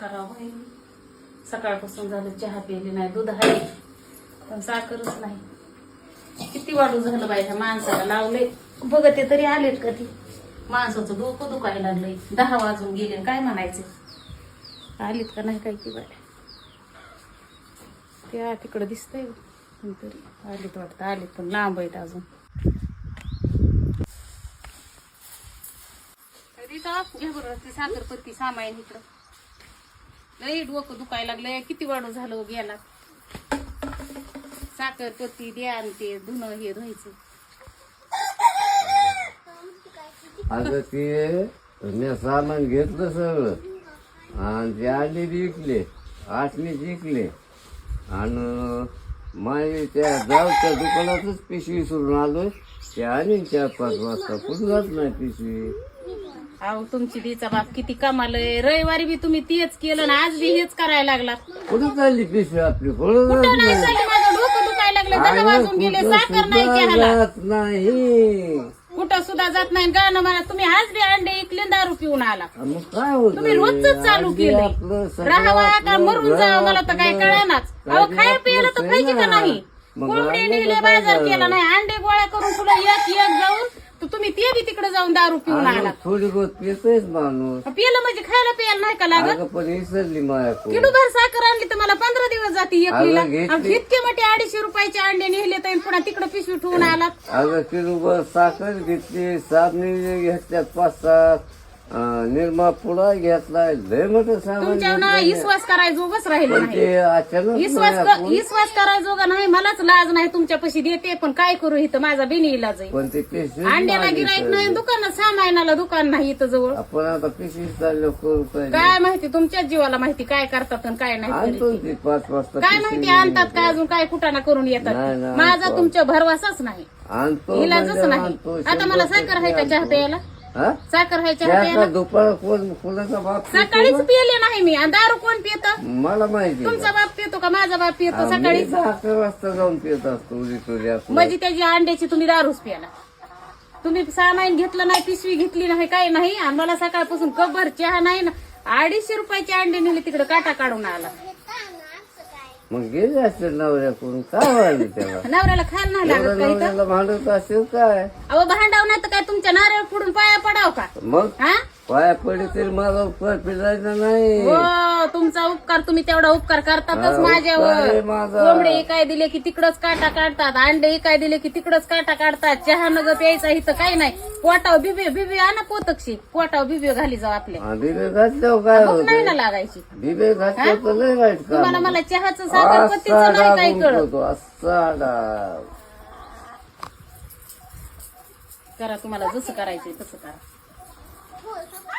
करावं. सकाळपासून झालं चहा पिली नाही दूध आहे. पण साखरच नाही. किती वाढू झालं बाई ह्या माणसाला लावले बघते तरी आलेत कधी माणसाचं डोकं दुखायला लागलंय. दहा वाजून गेले काय म्हणायचं? आलीत का नाही काय की बाय त्या तिकडं दिसतंय तरी आलीत वाटतं आलीत पण लांब आहेत अजून. घे ती साखरपत्ती सामायन इकडं. लई डोकं दुखायला लागलंय. किती वाढू झालं हो गेला. साखर पत्ती द्या आणि ते धुणं हे धुवायचं. अगं ते मी सामान घेतलं सगळं. आणि ते आले विकले आठने जिंकले. आणि माझे त्या जावच्या दुकानातच पिशवी सोडून आलोय. ते आणि चार पाच वाजता. कुठं जात नाही पिशवी? अहो तुमची दीचा बाप किती कमालय रविवारी बी तुम्ही तेच केलं ना आज बी हेच करायला लागला. कुठं चालली पिशवी आपली? कुठं जात कुठं नाही नाही चाललं माझं डोकं दुखायला लागलं. दहा अगं, वाजून गेले कुठं साखर नाही सुद्धा जात नाही. कुठं सुद्धा जात नाही. गाणं मला तुम्ही आज बी अंडे इकले दारू पिऊन आला. मग काय होत? तुम्ही रोजच चालू केलंय. राहावा का मरून जावं मला तर काय कळेनाच. अहो खाय प्यायला तर पाहिजे का नाही? कोंबडी नेले बाजार केला नाही. अंडे गोळ्या करून तुला एक एक जाऊन तर तुम्ही ते बी तिकडे जाऊन दारू पिऊन आला थोडी बहुत पितोयच माणूस. पिलं म्हणजे खायला प्यायला नाही का लागत? अगं पण विसरली माझ्याकडून किलो भर साखर आणली तर मला पंधरा दिवस जाते एकलीला अगं, घेतली. आणि इतके मोठे अडीचशे रुपयाचे अंडे नेले तर पुन्हा तिकडे पिशवी ठेवून आला. अगं किलोभर साखर घेतली साबणी घेतल्यात पाच सात निरमा पुडा घेतलाय लय मोठं सामान तुमच्यावर ना घेतलंय. विश्वास करायचो उगाच राहिले पण नाही ते अचानक विश्वास क- माझ्याकडून- विश्वास करायचो का नाही मलाच लाज नाही तुमच्यापाशी देते पण काय करू इथं माझा बिनी इलाज आहे पण ते पिशवी अंड्याला गिरायक. नाही दुकानात सामायनाला दुकान नाही इथं जवळ आपण आता पिशवी चाललो करू काय काय माहिती तुमच्याच जीवाला माहिती काय करतात आणि काय नाही करीत. आणतो ना ते पाच वाजता काय पिशवी माहिती आणतात काय अजून काय कुठाना करून नाही, येतात नाही, माझा आणतो. तुमच्या भरवासाच नाही आणतो इलाजच म्हणजे नाही आणतो. आता मला शंभर साखर आहे का टक्के चहा आणतो. प्यायला हा? साखर दुपार कोण कोणाचा बाप पितो? सकाळीच पिले नाही मी. आणि दारू कोण पित मला माहिती आहे. तुमचा बाप पितो का? माझा बाप पितो आम्ही सकाळी दहा अकरा वाजता जाऊन पित असतो. म्हणजे त्याची अंड्याची तुम्ही दारूच प्याला तुम्ही सामान घेतलं नाही पिशवी घेतली नाही काय नाही. आणि मला सकाळपासून कबर चहा नाही ना. अडीचशे रुपयाचे अंडे नेले तिकडे काटा काढून आला. मग गेले असतील नवऱ्याकडून काय व्हायला त्याला? नवऱ्याला खायला नाही एवढं लागत काही तर नवऱ्याला भांडत असेल काय? अहो भांडाव नाही तर काय तुमच्या नारळ फोडून पाया पडाव का? मग? हा? पाया पडे तरी माझा उपकार फिरायचा नाही. हो तुमचा उपकार तुम्ही तेवढा उपकार करतातच हा, उपकार माझ्यावर माझा. कोंबडे काय दिले की तिकडच काटा काढतात अंडे काय दिले की तिकडच काटा काढतात. चहा नग प्यायचा इथं काही नाही. पोटाव बिबे बिबे आणा पोतक्षी पोटाव बिबे घाली जाऊ आपल्या. हा, बिबे घातल्यावर काय भूक नाही ना होत लागायची. बिबे घातल्यावर तर लय वाईट काम तुम्हाला मला चहाचं साखर पत्तीचं नाही काही डागून कळत. असा. करा तुम्हाला जसं करायचंय तसं करा. Ha ha ha!